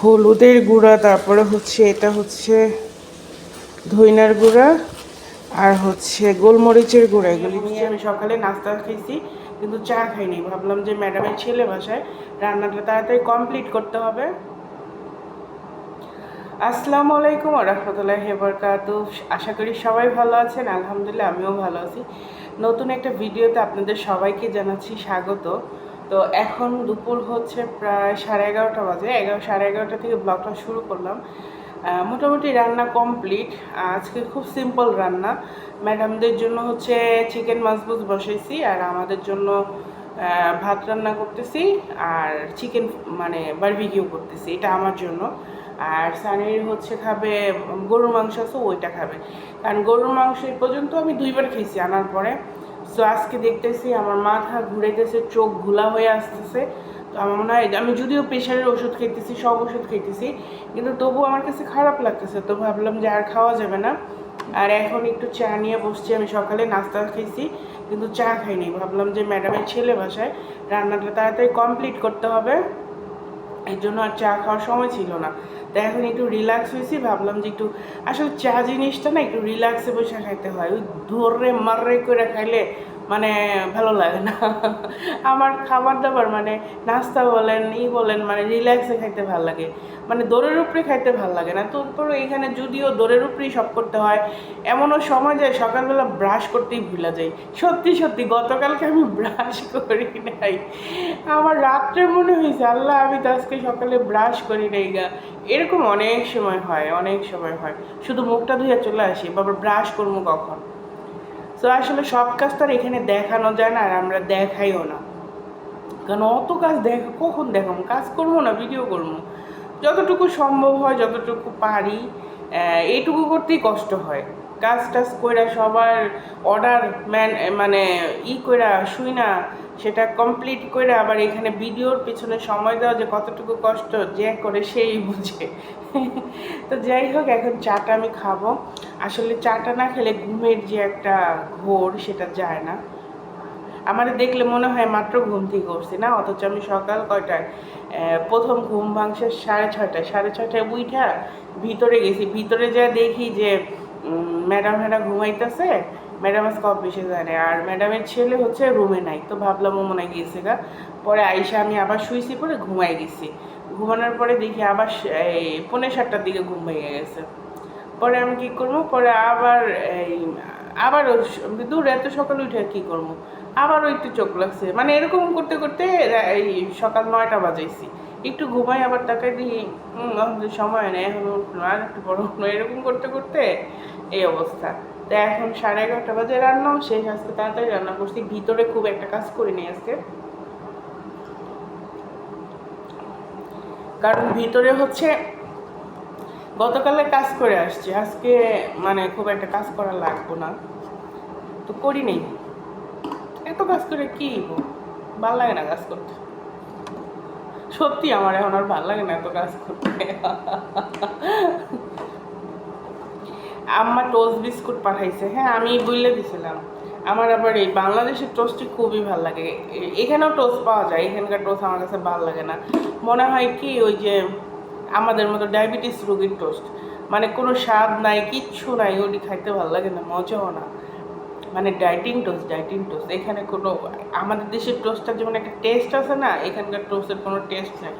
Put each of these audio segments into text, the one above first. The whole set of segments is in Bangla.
হলুদের গুঁড়া, তারপরে হচ্ছে এটা হচ্ছে ধইনার গুঁড়া আর হচ্ছে গোলমরিচের গুঁড়া। এগুলি নিয়ে আমি সকালে নাস্তা খেয়েছি, কিন্তু চা খাইনি। ভাবলাম যে ম্যাডামের ছেলে বাসায়, রান্নাটা তাড়াতাড়ি কমপ্লিট করতে হবে। আসসালামু আলাইকুম রহমতুল্লাহ হেবরকাত আশা করি সবাই ভালো আছেন, আলহামদুলিল্লাহ আমিও ভালো আছি। নতুন একটা ভিডিওতে আপনাদের সবাইকে জানাচ্ছি স্বাগত। তো এখন দুপুর হচ্ছে প্রায় সাড়ে এগারোটা বাজে, এগারো, সাড়ে এগারোটা থেকে ব্লগটা শুরু করলাম। মোটামুটি রান্না কমপ্লিট আজকে খুব সিম্পল রান্না। ম্যাডামদের জন্য হচ্ছে চিকেন মাছবুজ বসাইছি আর আমাদের জন্য ভাত রান্না করতেছি আর চিকেন মানে বারবিকিউ করতেছি। এটা আমার জন্য। আর সানির হচ্ছে খাবে, গরুর মাংস আছে, ওইটা খাবে। কারণ গরুর মাংস এই পর্যন্ত আমি দুইবার খেয়েছি, আনার পরে। সো আজকে দেখতেছি আমার মাথা ঘুরাইতেছে, চোখ ঘোলা হয়ে আসতেছে। তো আমার মনে হয়, আমি যদিও প্রেশারের ওষুধ খেতেছি সব ওষুধ খেতেছি কিন্তু তবু আমার কাছে খারাপ লাগতেছে। তো ভাবলাম যে আর খাওয়া যাবে না। আর এখন একটু চা নিয়ে বসছি, আমি সকালে নাস্তা খেয়েছি কিন্তু চা খাইনি। ভাবলাম যে ম্যাডামের ছেলে বাসায়, রান্নাটা তাড়াতাড়ি কমপ্লিট করতে হবে। এর জন্য আর চা খাওয়ার সময় ছিল না। তো এখন একটু রিল্যাক্স হয়েছি, ভাবলাম যে একটু, আসলে চা জিনিসটা না একটু রিল্যাক্সে বসে খাইতে হয়। ওই ধরে মারে করে খাইলে মানে ভালো লাগে না। আমার খাবার দাবার মানে নাস্তা বলেন, ই বলেন মানে রিল্যাক্সে খাইতে ভালো লাগে। মানে দৌড়ের উপরে খাইতে ভালো লাগে না। তারপরে এখানে যদিও দৌড়ের উপরেই সব করতে হয়, এমনও সময় যায় সকালবেলা ব্রাশ করতেই ভুলে যাই সত্যি সত্যি, গতকালকে আমি ব্রাশ করি নাই। আমার রাত্রে মনে হয়েছে, আল্লাহ, আমি তো আজকে সকালে ব্রাশ করি নাই গা। এরকম অনেক সময় হয়, অনেক সময় হয়। শুধু মুখটা ধুয়ে চলে আসি, বাবা ব্রাশ করব কখন? তো আসলে সব কাজ তো আর এখানে দেখানো যায় না আর আমরা দেখাইও না। কারণ অত কাজ দেখ, কখন দেখাবো কাজ করব না ভিডিও করব। যতটুকু সম্ভব হয়, যতটুকু পারি এইটুকু করতেই কষ্ট হয়। কাজ টাজ কইরা সবার অর্ডার ম্যান মানে ই কইরা শুই না সেটা কমপ্লিট করে আবার এখানে ভিডিওর পিছনে সময় দেওয়া যে কতটুকু কষ্ট যে করে সেই বুঝে। তো যাই হোক, এখন চাটা আমি খাব। আসলে চাটা না খেলে ঘুমের যে একটা ঘোর সেটা যায় না। আমার দেখলে মনে হয় মাত্র ঘুম থেকে উঠছি না, অথচ আমি সকাল কয়টায় প্রথম ঘুম ভাঙছে সাড়ে ছয়টায়। সাড়ে ছয়টায় উইঠা ভিতরে গেছি। ভিতরে যা দেখি যে ম্যাডাম ম্যাডাম ঘুমাইতেছে ম্যাডাম আজকে অফিসে যায় না আর ম্যাডামের ছেলে হচ্ছে রুমে নাই, তো ভাবলাম ও মনে গিয়েছে গা। পরে আইসা আমি আবার শুইছি পরে ঘুমাই গেছি। ঘুমানোর পরে দেখি আবার এই পৌনে সাতটার দিকে ঘুম ভেঙে গেছে। পরে আমি কি করব? পরে আবার এই, আবার দূর, এত সকালে উঠে কি করব? আবারও একটু চোখ লাগছে। মানে এরকম করতে করতে এই সকাল নয়টা বাজাইছি। একটু ঘুমাই, আবার তাকাই দিই সময় নেই, এখন আর একটু বড় এরকম করতে করতে এই অবস্থা। তো এখন সাড়ে এগারোটা বাজে, রান্নাও শেষ আজকে, তাড়াতাড়ি রান্না করছি। ভিতরে খুব একটা কাজ করিনি আজকে। কারণ ভিতরে হচ্ছে গতকালে কাজ করে আসছি। আজকে মানে খুব একটা কাজ করা লাগবো না। তো করি নেই। এত কাজ করে কি ভালো লাগে না কাজ করতে। সত্যি আমার এখন আর ভালো লাগে না এত কাজ করতে। আম্মা টোস্ট বিস্কুট পাঠাইছে হ্যাঁ আমি বললে দিছিলাম। আমার আবার এই বাংলাদেশের টোস্টটি খুবই ভালো লাগে। এখানেও টোস্ট পাওয়া যায়, এখানকার টোস্ট আমার কাছে ভালো লাগে না। মনে হয় কি, ওই যে আমাদের মতো ডায়াবেটিস রোগীর টোস্ট মানে কোনো স্বাদ নাই, কিচ্ছু নাই, ওটি খাইতে ভালো লাগে না, মজাও না। মানে ডাইটিং টোস্ট ডাইটিং টোস্ট এখানে কোনো, আমাদের দেশের টোস্টটার যেমন একটা টেস্ট আছে না, এখানকার টোস্টের কোনো টেস্ট নাই।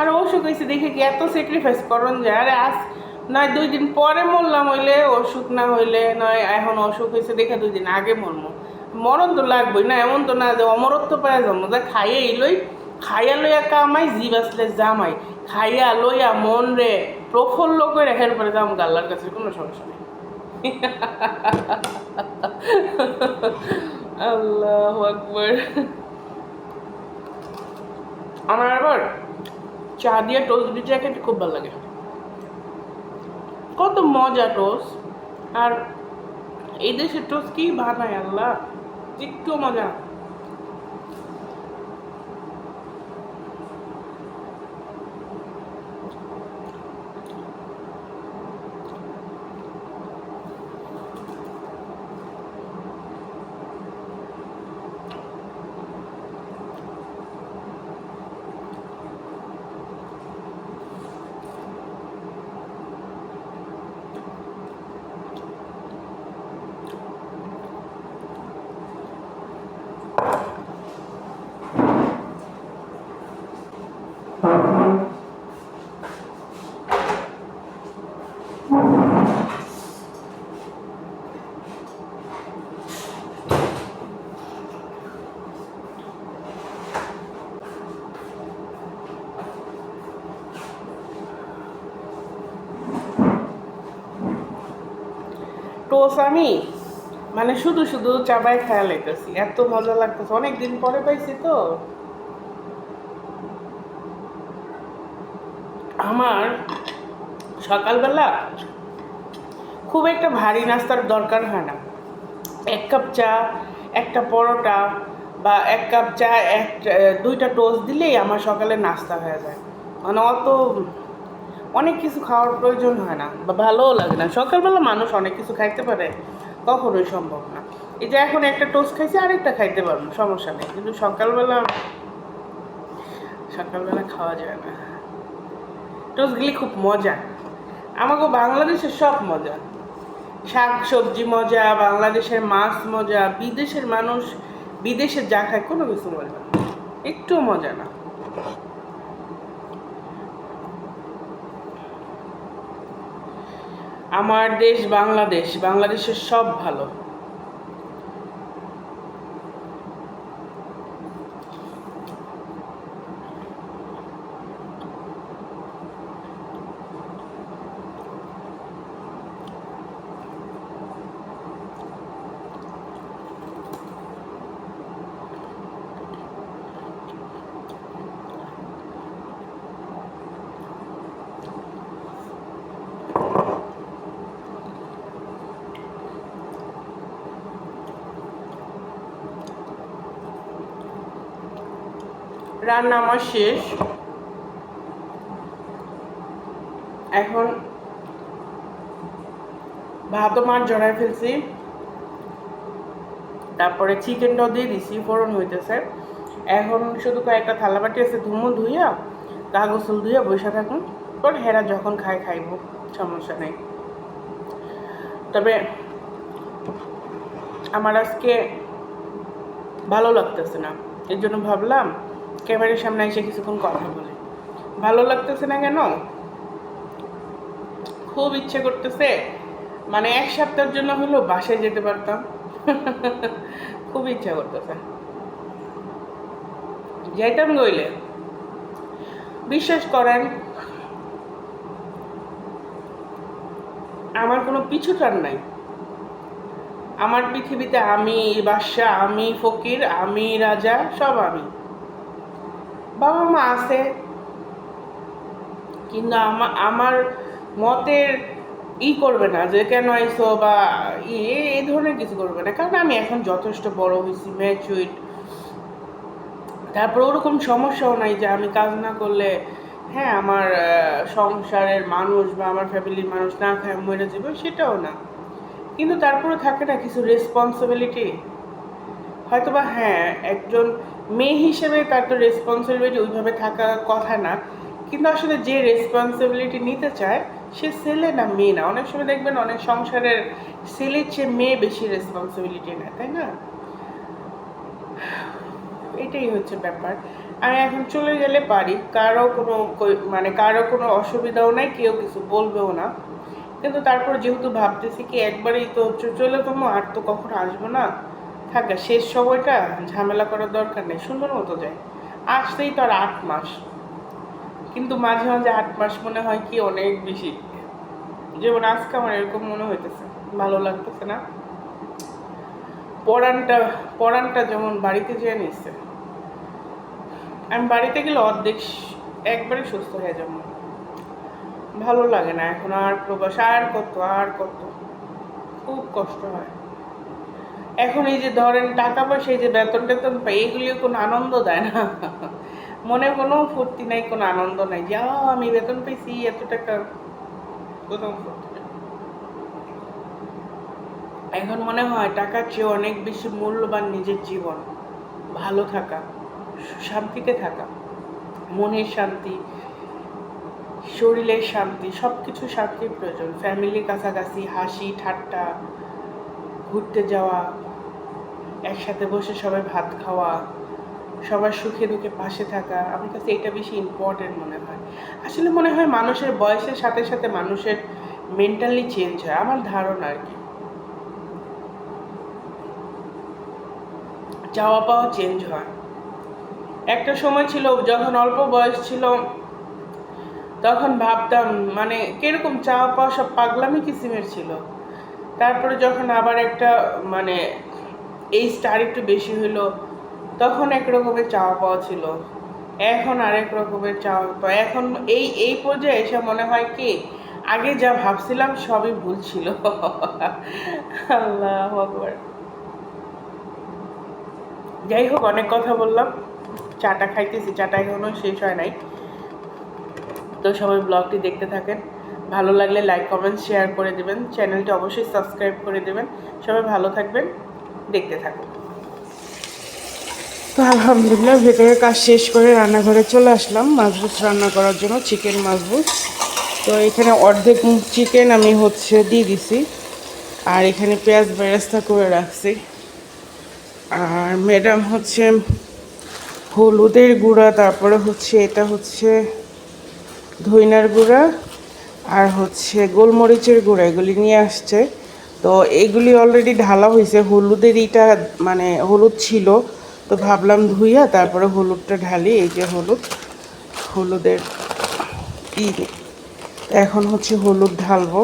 আর অসুখ হয়েছে দেখে কি এত স্যাক্রিফাইস করন যায়? আরে আজ নয় দুই দিন পরে মরলাম হইলে, অসুখ না হইলে নয় এখন অসুখ হয়েছে দেখে দুই দিন আগে মরমো। মরণ তো লাগবেই না, এমন তো না যে অমরত্ব পায় জন্ম যা খাইয়ে লই, খাইয়া লইয়া কামাই জিভ আসলে জামাই। খাইয়া লইয়া মন রে প্রফুল্ল করে পরে যাম গাল্লার কাছে কোনো সমস্যা নেই। আল্লাহ আকবর। আমার আবার চা দিয়ে টোস্ট খেতে খুব ভালো লাগে। কত মজা টোস্ট। আর এই দেশের টোস্ট কি বানায় আল্লাহ? একটু মজা টোস আমি মানে শুধু শুধু চাবাই খায়া লাইতেছি, এত মজা লাগতেছে। অনেক দিন পরে পাইছি তো। আমার সকালবেলা খুব একটা ভারী নাস্তার দরকার হয় না। এক কাপ চা, একটা পরোটা বা এক কাপ চা, এক, দুইটা টোস্ট দিলেই আমার সকালে নাস্তা হয়ে যায়। মানে অত অনেক কিছু খাওয়ার প্রয়োজন হয় না বা ভালোও লাগে না। সকালবেলা মানুষ অনেক কিছু খাইতে পারে, কখনোই সম্ভব না। এই যে এখন একটা টোস্ট খাইছি, আরেকটা খাইতে পারব, সমস্যা নেই। কিন্তু সকালবেলা সকালবেলা খাওয়া যায় না। টোস্টগুলি খুব মজা। আমাকে বাংলাদেশের সব মজা। শাক সবজি মজা, বাংলাদেশের মাছ মজা, বিদেশের মানুষ, বিদেশে যা খায় কোনো কিছু মজা না। একটুও মজা না। আমার দেশ বাংলাদেশ বাংলাদেশের সব ভালো। রান্না আমার শেষ। এখন ভাতও মাছ জড়াই ফেলছি। তারপরে চিকেনটাও দিয়ে দিছি, ফোড়ন হইতেছে। এখন শুধু কয়েকটা থালা বাটি আছে, ধুমো, ধুইয়া গা গোসল ধুইয়া বসে থাকুন। পর হেরা যখন খায়, খাইব, সমস্যা নেই। তবে আমার আজকে ভালো লাগতেছে না। এর জন্য ভাবলাম ক্যামেরার সামনে এসে কিছুক্ষণ কথা বলে। ভালো লাগতেছে না কেন? খুব ইচ্ছে করতেছে। মানে এক সপ্তাহের জন্য হলো বাসায় যেতে পারতাম। খুব ইচ্ছা করতেছে। যাইতাম গইলে বিশ্বাস করেন, আমার কোনো পিছু টান নাই। আমার পৃথিবীতে আমি, বাদশাহ, আমি, ফকির, আমি, রাজা, সব আমি। বাবা মা আছে। কিন্তু আমার মতের ই করবে না যে কেন আইসো বা ই এই ধরনের কিছু করবে না। কারণ আমি এখন যথেষ্ট বড় হয়েছি ম্যাচুইড তারপর ওরকম সমস্যাও নাই যে আমি কাজ না করলে হ্যাঁ আমার সংসারের মানুষ বা আমার ফ্যামিলির মানুষ না খায়, মরে যাবে, সেটাও না। কিন্তু তারপরে থাকে না কিছু রেসপন্সিবিলিটি হয়তো বা হ্যাঁ একজন মেয়ে হিসেবে তার তো রেসপন্সিবিলিটি ওইভাবে থাকা কথা না। কিন্তু আসলে যে রেসপন্সিবিলিটি নিতে চায়, সে ছেলে না মেয়ে না। অনেক সময় দেখবেন অনেক সংসারের ছেলের চেয়ে মেয়ে বেশি রেসপন্সিবিলিটি নেয়, তাই না? এটাই হচ্ছে ব্যাপার। আমি এখন চলে গেলে পারি। কারও কোনো মানে কারও কোনো অসুবিধাও নাই, কেউ কিছু বলবেও না। কিন্তু তারপর যেহেতু ভাবতেছি কি একবারেই তো চলে তোমো আর তো কখনো আসব না। থাকে শেষ সময়টা ঝামেলা করার দরকার নেই, সুন্দর মতো যায়। আসতেই তো আর আট মাস। কিন্তু মাঝে মাঝে আট মাস মনে হয় কি অনেক বেশি। যেমন আজকে আমার এরকম মনে হইতেছে, ভালো লাগতেছে না। পড়ানটা পড়ানটা যেমন বাড়িতে যেয়ে নিচ্ছে আমি বাড়িতে গেলে অর্ধেক একবারে সুস্থ হয়ে যাব। ভালো লাগে না এখন আর প্রবাস, আর কত আর কত। খুব কষ্ট হয়। এখন এই যে ধরেন টাকা পয়সা, এই যে বেতন টেতন পাই এগুলিও কোনো আনন্দ দেয় না। মনে কোনো ফুর্তি নাই, কোনো আনন্দ নাই। যে আমি বেতন পেয়েছি এত টাকা। এখন মনে হয় টাকার চেয়ে অনেক বেশি মূল্যবান নিজের জীবন। ভালো থাকা, শান্তিতে থাকা, মনের শান্তি, শরীরের শান্তি সব কিছু শান্তির প্রয়োজন। ফ্যামিলির কাছাকাছি হাসি, ঠাট্টা, ঘুরতে যাওয়া একসাথে বসে সবাই ভাত খাওয়া, সবার সুখে দুঃখে পাশে থাকা, আমার কাছে এটা বেশি ইম্পর্টেন্ট মনে হয়। আসলে মনে হয় মানুষের বয়সের সাথে সাথে মানুষের মেন্টালি চেঞ্জ হয়, আমার ধারণা আর কি। চাওয়া পাওয়া চেঞ্জ হয়। একটা সময় ছিল যখন অল্প বয়স ছিল, তখন ভাবতাম মানে কীরকম চাওয়া পাওয়া সব পাগলামি কিসিমের ছিল? তারপরে যখন আবার একটা মানে এই স্টার একটু বেশি হইল তখন এক রকমের চাওয়া পাওয়া ছিল। এখন আরেক রকমের চাওয়া পাওয়া, এখন এই এই পর্যায়ে এসে মনে হয় কি, আগে যা ভাবছিলাম সবই ভুল ছিল। আল্লাহ যাই হোক, অনেক কথা বললাম। চাটা খাইতেছি, চাটা এখনও শেষ হয় নাই। তো সবাই ব্লগটি দেখতে থাকেন। ভালো লাগলে লাইক কমেন্ট শেয়ার করে দেবেন। চ্যানেলটি অবশ্যই সাবস্ক্রাইব করে দেবেন। সবাই ভালো থাকবেন। দেখতে থাকুন তো আলহামদুলিল্লাহ, ভেতরের কাজ শেষ করে রান্নাঘরে চলে আসলাম। মাছবুস রান্না করার জন্য, চিকেন মাছবুস তো এখানে অর্ধেক চিকেন আমি হচ্ছে দিয়ে দিছি। আর এখানে পেঁয়াজ বেরেস্তা করে রাখছি। আর ম্যাডাম হচ্ছে হলুদের গুঁড়া, তারপরে হচ্ছে এটা হচ্ছে ধইনার গুঁড়া, আর হচ্ছে গোলমরিচের গুঁড়া, এগুলি নিয়ে আসছে। তো এগুলি অলরেডি ঢালা হয়েছে। হলুদের ইটা মানে হলুদ ছিল, তো ভাবলাম ধুইয়া তারপরে হলুদটা ঢালি, এই যে হলুদ, হলুদের ই। এখন হচ্ছে হলুদ ঢালবো।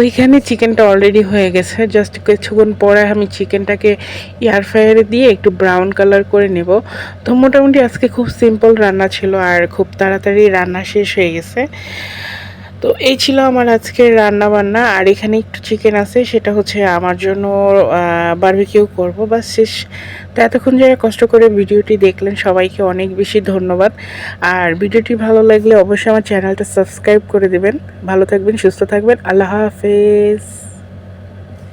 তো এখানে চিকেনটা অলরেডি হয়ে গেছে। জাস্ট কিছুক্ষণ পরে আমি চিকেনটাকে এয়ার ফ্রায়ারে দিয়ে একটু ব্রাউন কালার করে নেব। তো মোটামুটি আজকে খুব সিম্পল রান্না ছিল আর খুব তাড়াতাড়ি রান্না শেষ হয়ে গেছে। তো এই ছিল আমার আজকের রান্না বান্না আর এখানে একটু চিকেন আছে, সেটা হচ্ছে আমার জন্য বারবিকিউ করব। বা শেষ। তো এতক্ষণ যারা কষ্ট করে ভিডিওটি দেখলেন, সবাইকে অনেক বেশি ধন্যবাদ। আর ভিডিওটি ভালো লাগলে অবশ্যই আমার চ্যানেলটা সাবস্ক্রাইব করে দেবেন। ভালো থাকবেন, সুস্থ থাকবেন। আল্লাহ হাফেজ।